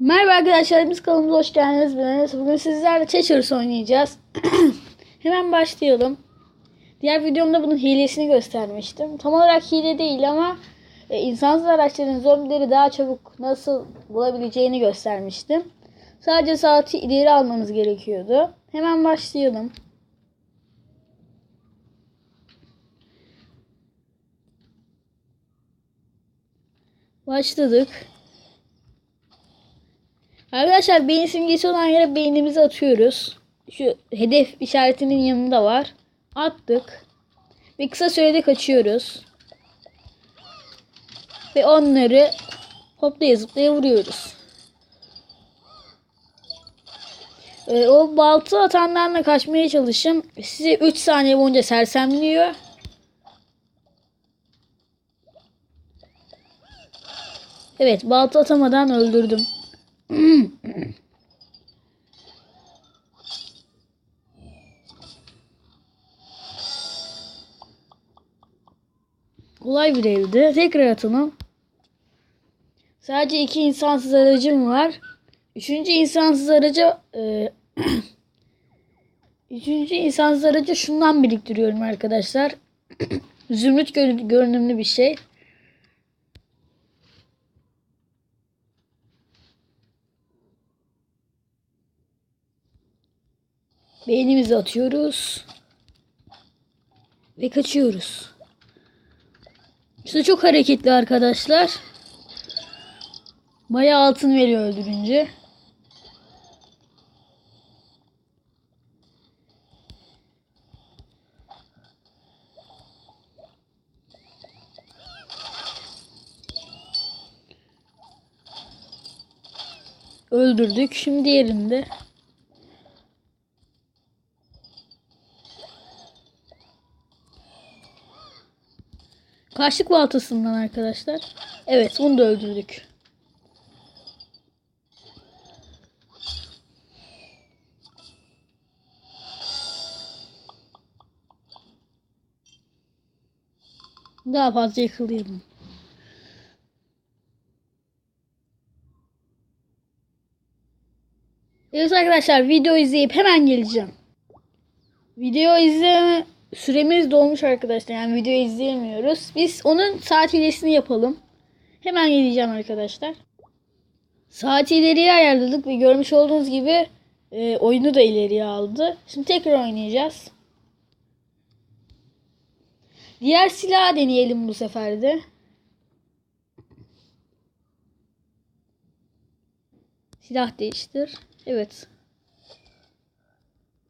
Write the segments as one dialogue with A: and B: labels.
A: Merhaba arkadaşlar, biz kanalımıza hoş geldiniz. Ben. Bugün sizlerle Cheshire oynayacağız. Hemen başlayalım. Diğer videomda bunun hilesini göstermiştim. Tam olarak hile değil ama e, insansız araçların zombileri daha çabuk nasıl bulabileceğini göstermiştim. Sadece saati ileri almanız gerekiyordu. Hemen başlayalım. Başladık. Arkadaşlar beyin simgesi olan yere beynimizi atıyoruz. Şu hedef işaretinin yanında var. Attık. Ve kısa sürede kaçıyoruz. Ve onları hoplaya zıplaya vuruyoruz. Ee, o balta atanlarla kaçmaya çalışın. Sizi 3 saniye boyunca sersemliyor. Evet balta atamadan öldürdüm. Kolay bir evdi. Tekrar atalım. Sadece iki insansız aracım var. Üçüncü insansız araca e, Üçüncü insansız aracı şundan biriktiriyorum arkadaşlar. Zümrüt gör- görünümlü bir şey. Beynimizi atıyoruz. Ve kaçıyoruz. İşte çok hareketli arkadaşlar. Bayağı altın veriyor öldürünce. Öldürdük. Şimdi diğerinde. Kaşlık baltasından arkadaşlar. Evet bunu da öldürdük. Daha fazla yakalayalım. Evet arkadaşlar video izleyip hemen geleceğim. Video izleme süremiz dolmuş arkadaşlar. Yani video izleyemiyoruz. Biz onun saat hilesini yapalım. Hemen geleceğim arkadaşlar. Saati ileriye ayarladık ve görmüş olduğunuz gibi e, oyunu da ileriye aldı. Şimdi tekrar oynayacağız. Diğer silahı deneyelim bu sefer de. Silah değiştir. Evet.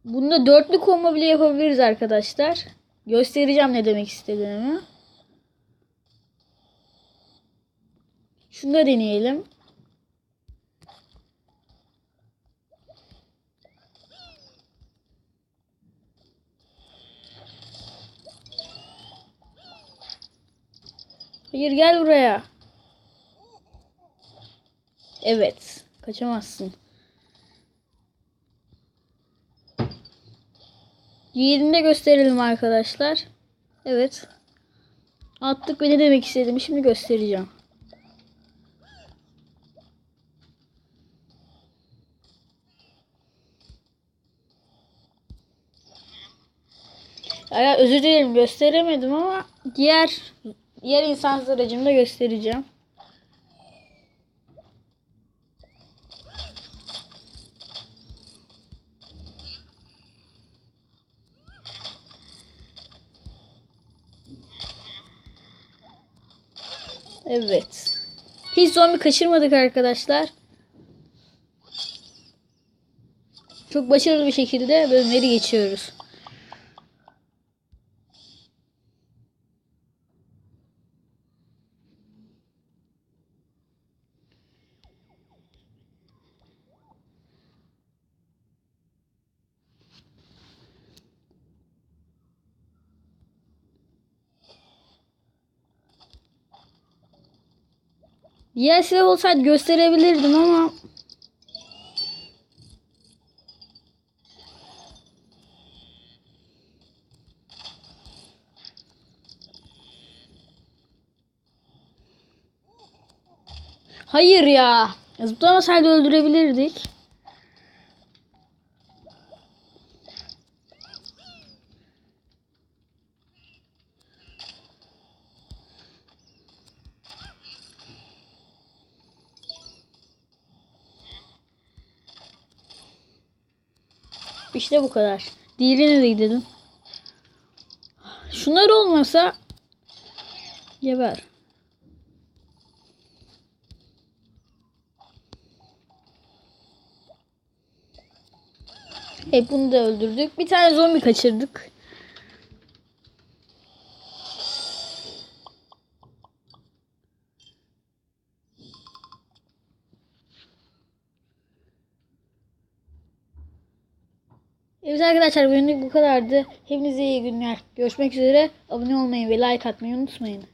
A: Bunda dörtlü kombo bile yapabiliriz arkadaşlar. Göstereceğim ne demek istediğimi. Şunu da deneyelim. Hayır gel buraya. Evet. Kaçamazsın. Diğerini de gösterelim arkadaşlar. Evet. Attık ve ne demek istediğimi şimdi göstereceğim. Ya, özür dilerim gösteremedim ama diğer diğer insan aracımda göstereceğim. Evet. Hiç zombi kaçırmadık arkadaşlar. Çok başarılı bir şekilde bölümleri geçiyoruz. Diğer silah olsaydı gösterebilirdim ama Hayır ya. Zıplamasaydı öldürebilirdik. İşte bu kadar. Diğerine de gidelim. Şunlar olmasa geber. E bunu da öldürdük. Bir tane zombi kaçırdık. Evet arkadaşlar bugünlük bu kadardı. Hepinize iyi günler. Görüşmek üzere. Abone olmayı ve like atmayı unutmayın.